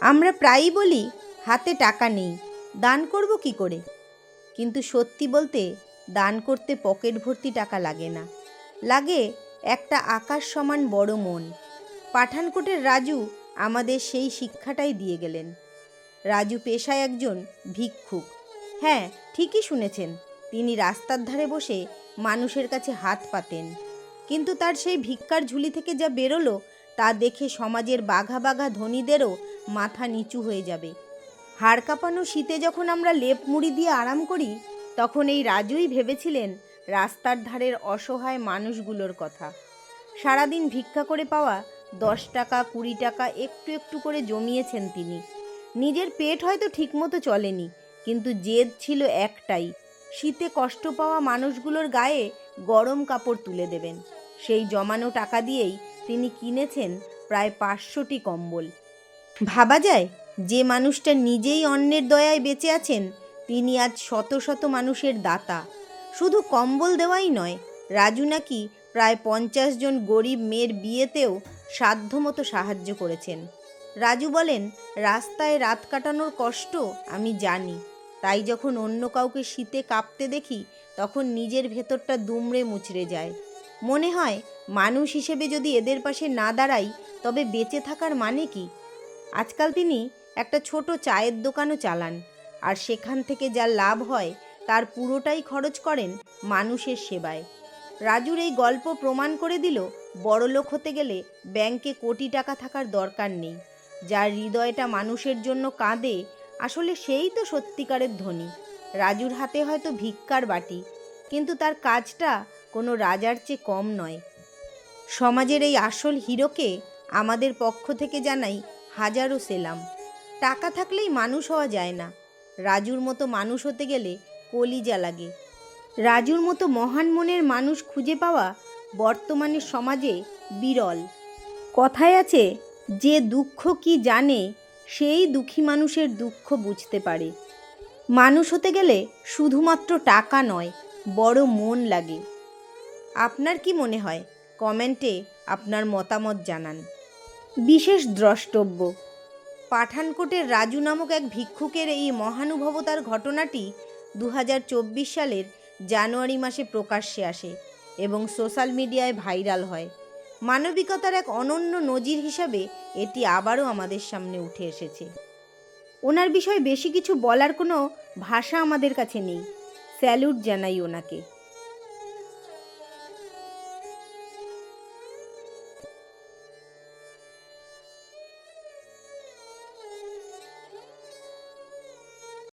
আমরা প্রায়ই বলি, হাতে টাকা নেই, দান করব কি করে? কিন্তু সত্যি বলতে, দান করতে পকেট ভর্তি টাকা লাগে না। লাগে একটা আকাশ সমান বড় মন। পাঠানকোটের রাজু আমাদের সেই শিক্ষাটাই দিয়ে গেলেন। রাজু পেশায় একজন ভিক্ষুক। হ্যাঁ ঠিকই শুনেছেন, তিনি রাস্তার ধারে বসে মানুষের কাছে হাত পাতেন। কিন্তু তার সেই ভিক্ষার ঝুলি থেকে যা বেরোলো, তা দেখে সমাজের বাঘা বাঘা ধনীদেরও মাথা নিচু হয়ে যাবে। হাড় কাঁপানো শীতে যখন আমরা লেপ মুড়ি দিয়ে আরাম করি, তখন এই রাজুই ভেবেছিলেন রাস্তার ধারের অসহায় মানুষগুলোর কথা। সারাদিন ভিক্ষা করে পাওয়া দশ টাকা, কুড়ি টাকা একটু একটু করে জমিয়েছেন তিনি। নিজের পেট হয়তো ঠিকমতো চলেনি, কিন্তু জেদ ছিল একটাই, শীতে কষ্ট পাওয়া মানুষগুলোর গায়ে গরম কাপড় তুলে দেবেন। সেই জমানো টাকা দিয়েই তিনি কিনেছেন প্রায় পাঁচশোটি কম্বল। ভাবা যায় যে মানুষটা নিজেই অন্যের দয়ায় বেঁচে আছেন, তিনি আজ শত শত মানুষের দাতা। শুধু কম্বল দেওয়াই নয়, রাজু নাকি প্রায় পঞ্চাশ জন গরিব মেয়ের বিয়েতেও সাধ্যমতো সাহায্য করেছেন। রাজু বলেন, রাস্তায় রাত কাটানোর কষ্ট আমি জানি। তাই যখন অন্য কাউকে শীতে কাঁপতে দেখি, তখন নিজের ভেতরটা দুমড়ে মুচড়ে যায়। মনে হয়, মানুষ হিসেবে যদি এদের পাশে না দাঁড়াই, তবে বেঁচে থাকার মানে কি? আজকাল তিনি একটা ছোট চায়ের দোকানও চালান, আর সেখান থেকে যা লাভ হয় তার পুরোটাই খরচ করেন মানুষের সেবায়। রাজুর এই গল্প প্রমাণ করে দিল বড়লোক হতে গেলে ব্যাংকে কোটি টাকা থাকার দরকার নেই। যার হৃদয়টা মানুষের জন্য কাঁদে, আসলে সেই তো সত্যিকারের ধনী। রাজুর হাতে হয়তো ভিক্ষার বাটি, কিন্তু তার কাজটা কোনো রাজার চেয়ে কম নয়। সমাজের এই আসল হিরোকে আমাদের পক্ষ থেকে জানাই হাজারো সেলাম। টাকা থাকলেই মানুষ হওয়া যায় না। রাজুর মতো মানুষ হতে গেলে কলিজা লাগে। রাজুর মতো মহান মনের মানুষ খুঁজে পাওয়া বর্তমানের সমাজে বিরল। কথায় আছে, যে দুঃখ কি জানে, সেই দুঃখী মানুষের দুঃখ বুঝতে পারে। মানুষ হতে গেলে শুধুমাত্র টাকা নয়, বড় মন লাগে। আপনার কি মনে হয়? কমেন্টে আপনার মতামত জানান। বিশেষ দ্রষ্টব্য। পাঠানকোটের রাজু নামক এক ভিক্ষুকের এই মহানুভবতার ঘটনাটি দু হাজার চব্বিশ সালের জানুয়ারি মাসে প্রকাশ্যে আসে এবং সোশ্যাল মিডিয়ায় ভাইরাল হয়। মানবিকতার এক অনন্য নজির হিসাবে এটি আবারও আমাদের সামনে উঠে এসেছে। ওনার বিষয়ে বেশি কিছু বলার কোনো ভাষা আমাদের কাছে নেই। স্যালুট জানাই ওনাকে।